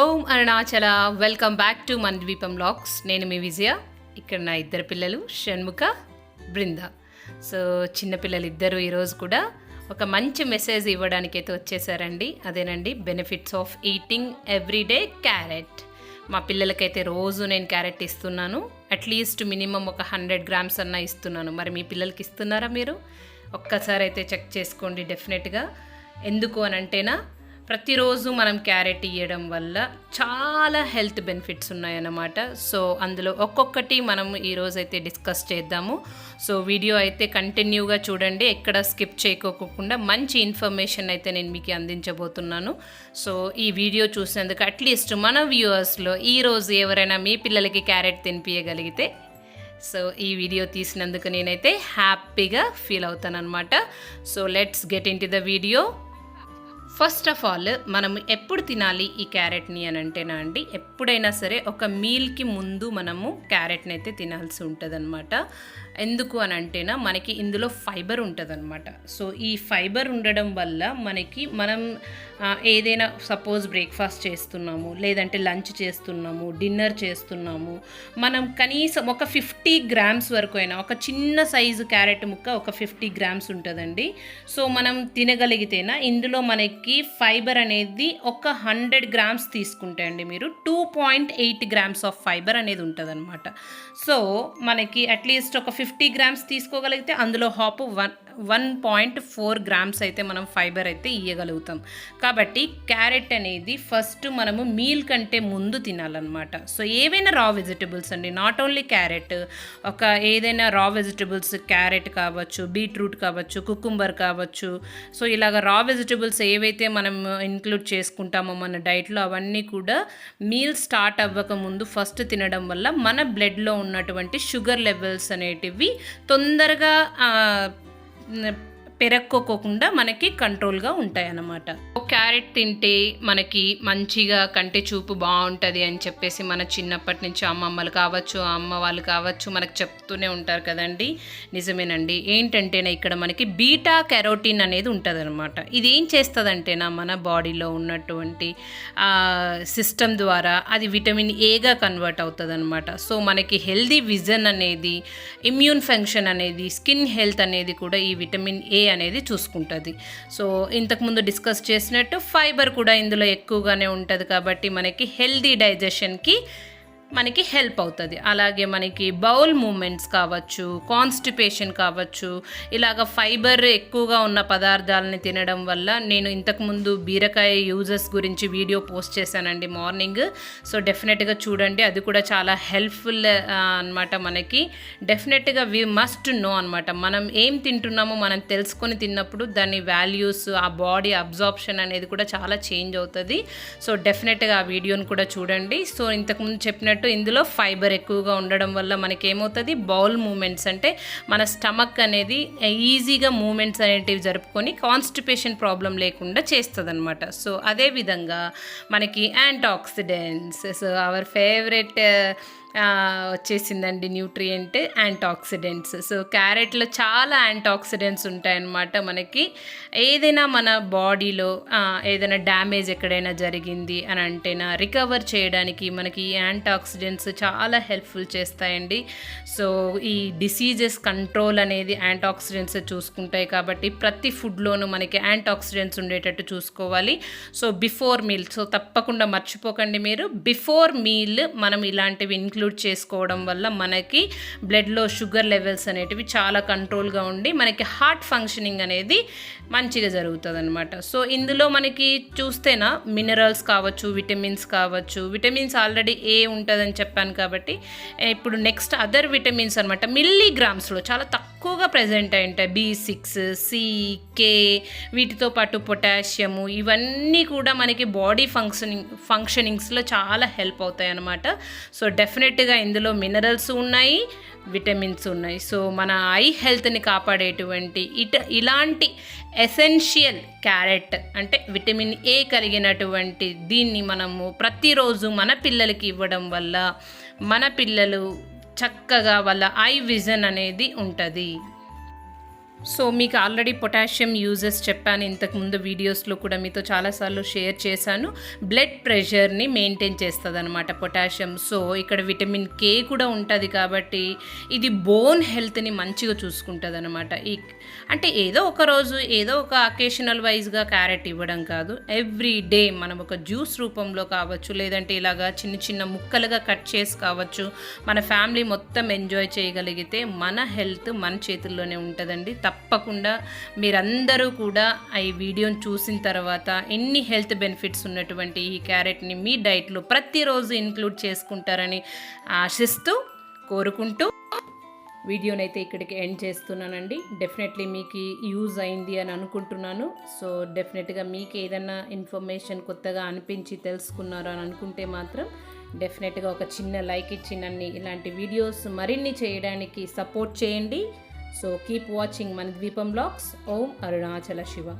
Om Arunachala welcome back to మన ద్వీపం లాక్స్. నేను మీ విజయ. ఇక్కడ నా ఇద్దరు పిల్లలు షణ్ముఖ బృంద. సో చిన్నపిల్లలు ఇద్దరు ఈరోజు కూడా ఒక మంచి మెసేజ్ ఇవ్వడానికి అయితే వచ్చేసారండి. అదేనండి benefits of eating everyday carrot మా పిల్లలకైతే రోజు నేను క్యారెట్ ఇస్తున్నాను. అట్లీస్ట్ మినిమం ఒక హండ్రెడ్ గ్రామ్స్ అన్న ఇస్తున్నాను. మరి మీ పిల్లలకి ఇస్తున్నారా మీరు? ఒక్కసారి అయితే చెక్ చేసుకోండి డెఫినెట్గా ఎందుకు అని అంటేనా ప్రతిరోజు మనం క్యారెట్ ఇవ్వడం వల్ల చాలా హెల్త్ బెనిఫిట్స్ ఉన్నాయన్నమాట. సో అందులో ఒక్కొక్కటి మనం ఈరోజు అయితే డిస్కస్ చేద్దాము. సో వీడియో అయితే కంటిన్యూగా చూడండి ఎక్కడ స్కిప్ చేయకోకుండా మంచి ఇన్ఫర్మేషన్ అయితే నేను మీకు అందించబోతున్నాను. సో ఈ వీడియో చూసినందుకు అట్లీస్ట్ మన వ్యూవర్స్లో ఈరోజు ఎవరైనా మీ పిల్లలకి క్యారెట్ తినిపించగలిగితే సో ఈ వీడియో తీసినందుకు నేనైతే హ్యాపీగా ఫీల్ అవుతాను అనమాట so let's get into the video. First of all మనం ఎప్పుడు తినాలి ఈ క్యారెట్ని అని అంటేనా అండి? ఎప్పుడైనా సరే ఒక మీల్కి ముందు మనము క్యారెట్ని అయితే తినాల్సి ఉంటుంది ఎందుకు అని అంటేనా మనకి ఇందులో ఫైబర్ ఉంటుందన్నమాట. సో ఈ ఫైబర్ ఉండడం వల్ల మనకి మనం ఏదైనా సపోజ్ బ్రేక్ఫాస్ట్ చేస్తున్నాము లేదంటే లంచ్ చేస్తున్నాము డిన్నర్ చేస్తున్నాము మనం కనీసం ఒక ఫిఫ్టీ గ్రామ్స్ వరకు అయినా ఒక చిన్న సైజు క్యారెట్ ముక్క ఒక ఫిఫ్టీ గ్రామ్స్ ఉంటుందండి. సో మనం తినగలిగితేనా ఇందులో మనకి ఫైబర్ అనేది ఒక హండ్రెడ్ గ్రామ్స్ తీసుకుంటే అండి మీరు two point eight grams of fibre అనేది ఉంటుందన్నమాట. సో మనకి అట్లీస్ట్ ఒక ఫిఫ్టీ గ్రామ్స్ తీసుకోగలిగితే అందులో half one one point four grams అయితే మనం ఫైబర్ అయితే ఇవ్వగలుగుతాం కాబట్టి క్యారెట్ అనేది ఫస్ట్ మనము మీల్ కంటే ముందు తినాలన్నమాట. సో ఏవైనా రా వెజిటబుల్స్ అండి నాట్ ఓన్లీ క్యారెట్ ఒక ఏదైనా రా వెజిటబుల్స్ క్యారెట్ కావచ్చు బీట్రూట్ కావచ్చు కుకుంబర్ కావచ్చు. సో ఇలాగ రా వెజిటబుల్స్ ఏవైతే మనం ఇంక్లూడ్ చేసుకుంటామో మన డైట్లో అవన్నీ కూడా మీల్ స్టార్ట్ అవ్వక ముందు ఫస్ట్ తినడం వల్ల మన బ్లడ్లో ఉన్నటువంటి షుగర్ లెవెల్స్ అనేటివి తొందరగా ఆ, పెరక్కోకుండా మనకి కంట్రోల్గా ఉంటాయి అన్నమాట క్యారెట్ తింటే మనకి మంచిగా కంటి చూపు బాగుంటుంది అని చెప్పేసి మన చిన్నప్పటి నుంచి అమ్మమ్మలు కావచ్చు అమ్మ వాళ్ళు కావచ్చు మనకు చెప్తూనే ఉంటారు కదండి. నిజమేనండి. ఏంటంటేనా ఇక్కడ మనకి బీటా కెరోటిన్ అనేది ఉంటుంది అనమాట ఇది ఏం చేస్తుందంటేనా మన బాడీలో ఉన్నటువంటి సిస్టమ్ ద్వారా అది విటమిన్ ఏగా కన్వర్ట్ అవుతుంది అనమాట సో మనకి హెల్దీ విజన్ అనేది ఇమ్యూన్ ఫంక్షన్ అనేది స్కిన్ హెల్త్ అనేది కూడా ఈ విటమిన్ ఏ అనేది చూసుకుంటుంది. సో ఇంతకుముందు డిస్కస్ చేసినట్టు ఫైబర్ కూడా ఇందులో ఎక్కువగానే ఉంటుంది కాబట్టి మనకి హెల్దీ డైజెషన్కి మనకి హెల్ప్ అవుతుంది. అలాగే మనకి బౌల్ మూమెంట్స్ కావచ్చు కాన్స్టిపేషన్ కావచ్చు ఇలాగ ఫైబర్ ఎక్కువగా ఉన్న పదార్థాలని తినడం వల్ల నేను ఇంతకుముందు బీరకాయ యూజెస్ గురించి వీడియో పోస్ట్ చేశానండి మార్నింగ్. సో డెఫినెట్గా చూడండి అది కూడా చాలా హెల్ప్ఫుల్ అనమాట మనకి. డెఫినెట్గా వి మస్ట్ నో అనమాట మనం ఏం తింటున్నామో మనం తెలుసుకొని తిన్నప్పుడు దాని వాల్యూస్ ఆ బాడీ అబ్జార్ప్షన్ అనేది కూడా చాలా చేంజ్ అవుతుంది. సో డెఫినెట్గా ఆ వీడియోని కూడా చూడండి. సో ఇంతకుముందు చెప్పినట్టు ఇందులో ఫైబర్ ఎక్కువగా ఉండడం వల్ల మనకి ఏమవుతుంది బౌల్ మూమెంట్స్ అంటే మన స్టమక్ అనేది ఈజీగా మూమెంట్స్ అనేటివి జరుపుకొని కాన్స్టిపేషన్ ప్రాబ్లం లేకుండా చేస్తుంది అనమాట సో అదేవిధంగా మనకి antioxidants so our favourite వచ్చేసిందండి న్యూట్రియంట్ యాంటీ ఆక్సిడెంట్స్ సో క్యారెట్లో చాలా యాంటీ ఆక్సిడెంట్స్ ఉంటాయన్నమాట మనకి. ఏదైనా మన బాడీలో ఏదైనా డ్యామేజ్ ఎక్కడైనా జరిగింది అని అంటేనా రికవర్ చేయడానికి మనకి ఈ యాంటీ ఆక్సిడెంట్స్ చాలా హెల్ప్ఫుల్ చేస్తాయండి. సో ఈ డిసీజెస్ కంట్రోల్ అనేది యాంటీ ఆక్సిడెంట్స్ చూసుకుంటాయి కాబట్టి ప్రతి ఫుడ్లోనూ మనకి యాంటీ ఆక్సిడెంట్స్ ఉండేటట్టు చూసుకోవాలి. సో బిఫోర్ మీల్ సో తప్పకుండా మర్చిపోకండి మీరు. బిఫోర్ మీల్ మనం ఇలాంటివి ఇంక్లూడ్ చేసుకోవడం వల్ల మనకి బ్లడ్లో షుగర్ లెవెల్స్ అనేటివి చాలా కంట్రోల్గా ఉండి మనకి హార్ట్ ఫంక్షనింగ్ అనేది మంచిగా జరుగుతుంది అనమాట సో ఇందులో మనకి చూస్తేనా మినరల్స్ కావచ్చు విటమిన్స్ కావచ్చు విటమిన్స్ ఆల్రెడీ ఏ ఉంటుందని చెప్పాను కాబట్టి ఇప్పుడు నెక్స్ట్ అదర్ విటమిన్స్ అనమాట మిల్లీగ్రామ్స్లో చాలా తక్కువగా ప్రజెంట్ అయి ఉంటాయి. బి సిక్స్ సి కే వీటితో పాటు పొటాషియము ఇవన్నీ కూడా మనకి బాడీ ఫంక్షనింగ్ ఫంక్షనింగ్స్లో చాలా హెల్ప్ అవుతాయి అన్నమాట సో డెఫినెట్ డెఫినెట్గా ఇందులో మినరల్స్ ఉన్నాయి విటమిన్స్ ఉన్నాయి. సో మన ఐ హెల్త్ని కాపాడేటువంటి ఇట ఇలాంటి ఎసెన్షియల్ క్యారెట్ అంటే విటమిన్ ఏ కలిగినటువంటి దీన్ని మనము ప్రతిరోజు మన పిల్లలకి ఇవ్వడం వల్ల మన పిల్లలు చక్కగా వాళ్ళ ఐ విజన్ అనేది ఉంటుంది. సో మీకు ఆల్రెడీ పొటాషియం యూజెస్ చెప్పాను ఇంతకుముందు వీడియోస్లో కూడా మీతో చాలాసార్లు షేర్ చేశాను. బ్లడ్ ప్రెషర్ని మెయింటైన్ చేస్తుంది అనమాట పొటాషియం. సో ఇక్కడ విటమిన్ కే కూడా ఉంటుంది కాబట్టి ఇది బోన్ హెల్త్ని మంచిగా చూసుకుంటుంది అనమాట ఈ అంటే ఏదో ఒక రోజు ఏదో ఒక అకేషనల్ వైజ్గా క్యారెట్ ఇవ్వడం కాదు. ఎవ్రీ డే మనం ఒక జ్యూస్ రూపంలో కావచ్చు లేదంటే ఇలాగా చిన్న చిన్న ముక్కలుగా కట్ చేసి కావచ్చు మన ఫ్యామిలీ మొత్తం ఎంజాయ్ చేయగలిగితే మన హెల్త్ మన చేతుల్లోనే ఉంటుందండి. తప్పకుండా మీరందరూ కూడా ఈ వీడియోని చూసిన తర్వాత ఎన్ని హెల్త్ బెనిఫిట్స్ ఉన్నటువంటి ఈ క్యారెట్ని మీ డైట్లో ప్రతిరోజు ఇంక్లూడ్ చేసుకుంటారని ఆశిస్తూ కోరుకుంటూ వీడియోని అయితే ఇక్కడికి ఎండ్ చేస్తున్నానండి. డెఫినెట్లీ మీకు యూజ్ అయింది అని అనుకుంటున్నాను. సో డెఫినెట్గా మీకు ఏదైనా ఇన్ఫర్మేషన్ కొత్తగా అనిపించి తెలుసుకున్నారు అని అనుకుంటే మాత్రం డెఫినెట్గా ఒక చిన్న లైక్ ఇచ్చి నన్ను ఇలాంటి వీడియోస్ మరిన్ని చేయడానికి సపోర్ట్ చేయండి. So keep watching Manadvipam Vlogs. Om Arunachala Shiva.